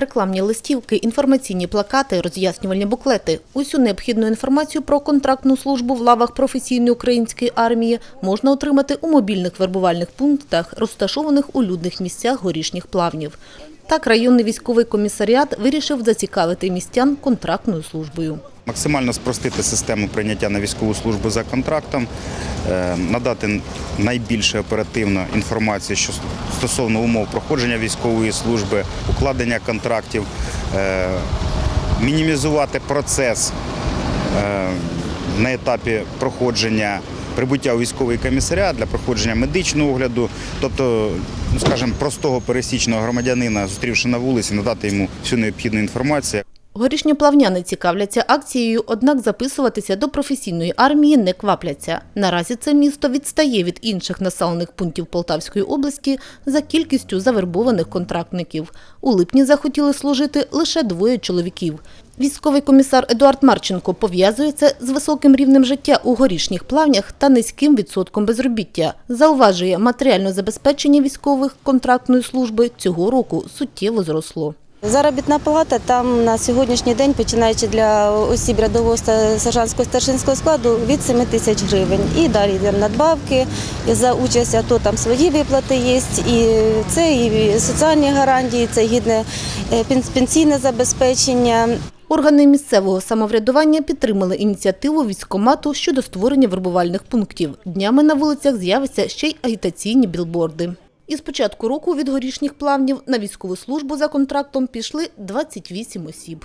Рекламні листівки, інформаційні плакати, роз'яснювальні буклети. Усю необхідну інформацію про контрактну службу в лавах професійної української армії можна отримати у мобільних вербувальних пунктах, розташованих у людних місцях горішніх плавнів. Так районний військовий комісаріат вирішив зацікавити містян контрактною службою. Максимально спростити систему прийняття на військову службу за контрактом, е, надати найбільше оперативну інформацію що стосовно умов проходження військової служби, укладення контрактів, е, мінімізувати процес е, на етапі проходження прибуття у військовий комісаріат для проходження медичного огляду, тобто, ну, скажімо, простого пересічного громадянина, зустрівши на вулиці, надати йому всю необхідну інформацію. Горішні плавняни цікавляться акцією, однак записуватися до професійної армії не квапляться. Наразі це місто відстає від інших населених пунктів Полтавської області за кількістю завербованих контрактників. У липні захотіли служити лише двоє чоловіків. Військовий комісар Едуард Марченко пов'язує це з високим рівнем життя у горішніх плавнях та низьким відсотком безробіття. Зауважує, матеріальне забезпечення військових контрактної служби цього року суттєво зросло. Заробітна плата там на сьогоднішній день, починаючи для осіб рядового сержантського старшинського складу, від 7 тисяч гривень. І далі йдемо надбавки і за участь, то там свої виплати є, і це і соціальні гарантії, це гідне е, пенсійне забезпечення. Органи місцевого самоврядування підтримали ініціативу військкомату щодо створення вербувальних пунктів. Днями на вулицях з'явиться ще й агітаційні білборди. Із початку року від горішніх плавнів на військову службу за контрактом пішли 28 осіб.